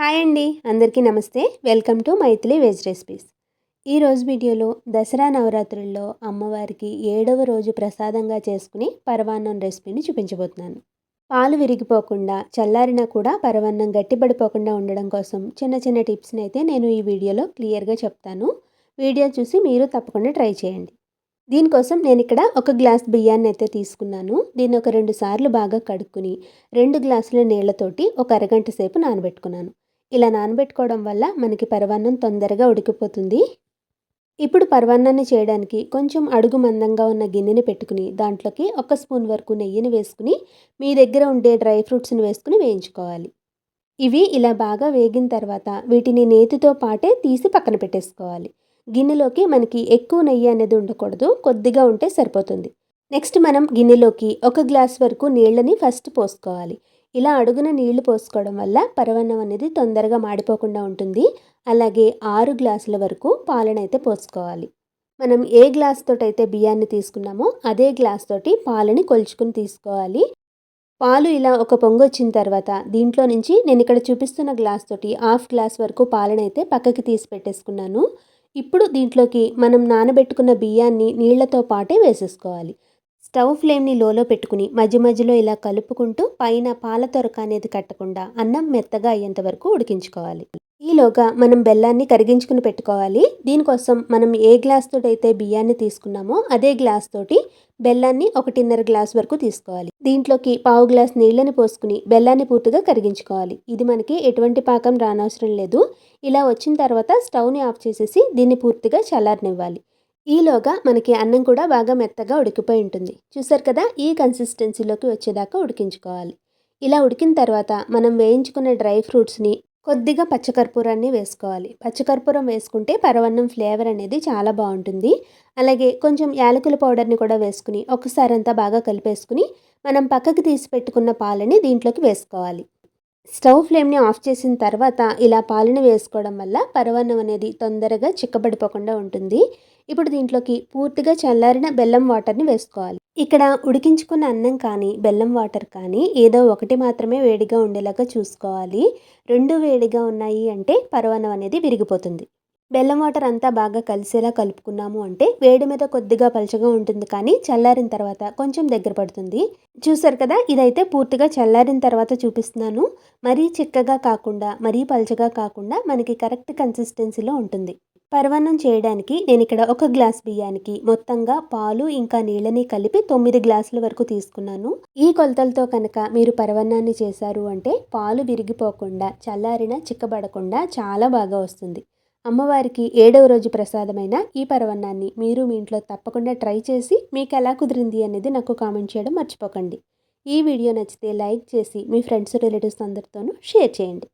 Hi అండి. అందరికీ నమస్తే. Welcome to Maithili veg recipes. ఈరోజు వీడియోలో దసరా నవరాత్రుల్లో అమ్మవారికి ఏడవ రోజు ప్రసాదంగా చేసుకుని పరవాన్నం రెసిపీని చూపించబోతున్నాను. పాలు విరిగిపోకుండా చల్లారినా కూడా పరవాన్నం గట్టిపడిపోకుండా ఉండడం కోసం చిన్న చిన్న టిప్స్ని అయితే నేను ఈ వీడియోలో క్లియర్గా చెప్తాను. వీడియో చూసి మీరు తప్పకుండా ట్రై చేయండి. దీనికోసం నేను ఇక్కడ ఒక గ్లాస్ బియ్యాన్ని అయితే తీసుకున్నాను. దీన్ని ఒక రెండు సార్లు బాగా కడుక్కుని రెండు గ్లాసుల నీళ్ళతోటి ఒక అరగంట సేపు నానబెట్టుకున్నాను. ఇలా నానబెట్టుకోవడం వల్ల మనకి పరవాన్నం తొందరగా ఉడికిపోతుంది. ఇప్పుడు పరవాన్నాన్ని చేయడానికి కొంచెం అడుగు మందంగా ఉన్న గిన్నెని పెట్టుకుని దాంట్లోకి ఒక స్పూన్ వరకు నెయ్యిని వేసుకుని మీ దగ్గర ఉండే డ్రై ఫ్రూట్స్ని వేసుకుని వేయించుకోవాలి. ఇవి ఇలా బాగా వేగిన తర్వాత వీటిని నేతితో పాటే తీసి పక్కన పెట్టేసుకోవాలి. గిన్నెలోకి మనకి ఎక్కువ నెయ్యి అనేది ఉండకూడదు కొద్దిగా ఉంటే సరిపోతుంది. నెక్స్ట్ మనం గిన్నెలోకి ఒక గ్లాస్ వరకు నీళ్ళని ఫస్ట్ పోసుకోవాలి. ఇలా అడుగున నీళ్ళు పోసుకోవడం వల్ల పరవన్నం అనేది తొందరగా మాడిపోకుండా ఉంటుంది. అలాగే ఆరు గ్లాసుల వరకు పాలనైతే పోసుకోవాలి. మనం ఏ గ్లాస్ తోటి అయితే బియ్యాన్ని తీసుకున్నామో అదే గ్లాస్ తోటి పాలని కొలుచుకుని తీసుకోవాలి. పాలు ఇలా ఒక పొంగు వచ్చిన తర్వాత దీంట్లో నుంచి నేను ఇక్కడ చూపిస్తున్న గ్లాస్ తోటి హాఫ్ గ్లాస్ వరకు పాలనైతే పక్కకి తీసి పెట్టేసుకున్నాను. ఇప్పుడు దీంట్లోకి మనం నానబెట్టుకున్న బియ్యాన్ని నీళ్ళతో పాటే వేసేసుకోవాలి. స్టవ్ ఫ్లేమ్ని లోలో పెట్టుకుని మధ్య మధ్యలో ఇలా కలుపుకుంటూ పైన పాల తొరక అనేది కట్టకుండా అన్నం మెత్తగా అయ్యేంత వరకు ఉడికించుకోవాలి. ఈలోగా మనం బెల్లాన్ని కరిగించుకుని పెట్టుకోవాలి. దీనికోసం మనం ఏ గ్లాస్ తోటి అయితే బియ్యాన్ని తీసుకున్నామో అదే గ్లాస్ తోటి బెల్లాన్ని ఒకటిన్నర గ్లాస్ వరకు తీసుకోవాలి. దీంట్లోకి పావు గ్లాస్ నీళ్ళని పోసుకుని బెల్లాన్ని పూర్తిగా కరిగించుకోవాలి. ఇది మనకి ఎటువంటి పాకం రానవసరం లేదు. ఇలా వచ్చిన తర్వాత స్టవ్ని ఆఫ్ చేసేసి దీన్ని పూర్తిగా చల్లారనివ్వాలి. ఈలోగా మనకి అన్నం కూడా బాగా మెత్తగా ఉడికిపోయి ఉంటుంది. చూసారు కదా? ఈ కన్సిస్టెన్సీలోకి వచ్చేదాకా ఉడికించుకోవాలి. ఇలా ఉడికిన తర్వాత మనం వేయించుకున్న డ్రై ఫ్రూట్స్ని కొద్దిగా పచ్చకర్పూరాన్ని వేసుకోవాలి. పచ్చకర్పూరం వేసుకుంటే పరవన్నం ఫ్లేవర్ అనేది చాలా బాగుంటుంది. అలాగే కొంచెం యాలకుల పౌడర్ని కూడా వేసుకుని ఒకసారి అంతా బాగా కలిపేసుకుని మనం పక్కకి తీసి పెట్టుకున్న పాలని దీంట్లోకి వేసుకోవాలి. స్టవ్ ఫ్లేమ్ని ఆఫ్ చేసిన తర్వాత ఇలా పాలను వేసుకోవడం వల్ల పరవన్నం అనేది తొందరగా చిక్కబడిపోకుండా ఉంటుంది. ఇప్పుడు దీంట్లోకి పూర్తిగా చల్లారిన బెల్లం వాటర్ని వేసుకోవాలి. ఇక్కడ ఉడికించుకున్న అన్నం కానీ బెల్లం వాటర్ కానీ ఏదో ఒకటి మాత్రమే వేడిగా ఉండేలాగా చూసుకోవాలి. రెండు వేడిగా ఉన్నాయి అంటే పరవన్నం అనేది విరిగిపోతుంది. బెల్లం వాటర్ అంతా బాగా కలిసేలా కలుపుకున్నాము అంటే వేడి మీద కొద్దిగా పలచగా ఉంటుంది కానీ చల్లారిన తర్వాత కొంచెం దగ్గర పడుతుంది. చూసారు కదా ఇదైతే పూర్తిగా చల్లారిన తర్వాత చూపిస్తున్నాను. మరీ చిక్కగా కాకుండా మరీ పలచగా కాకుండా మనకి కరెక్ట్ కన్సిస్టెన్సీలో ఉంటుంది. పరవన్నం చేయడానికి నేను ఇక్కడ ఒక గ్లాస్ బియ్యానికి మొత్తంగా పాలు ఇంకా నీళ్ళని కలిపి తొమ్మిది గ్లాసుల వరకు తీసుకున్నాను. ఈ కొలతలతో కనుక మీరు పరవన్నాన్ని చేశారు అంటే పాలు విరిగిపోకుండా చల్లారిన చిక్కబడకుండా చాలా బాగా వస్తుంది. అమ్మవారికి ఏడవ రోజు ప్రసాదమైన ఈ పరవన్నాన్ని మీరు మీ ఇంట్లో తప్పకుండా ట్రై చేసి మీకు ఎలా కుదిరింది అనేది నాకు కామెంట్ చేయడం మర్చిపోకండి. ఈ వీడియో నచ్చితే లైక్ చేసి మీ ఫ్రెండ్స్ రిలేటివ్స్ అందరితోనూ షేర్ చేయండి.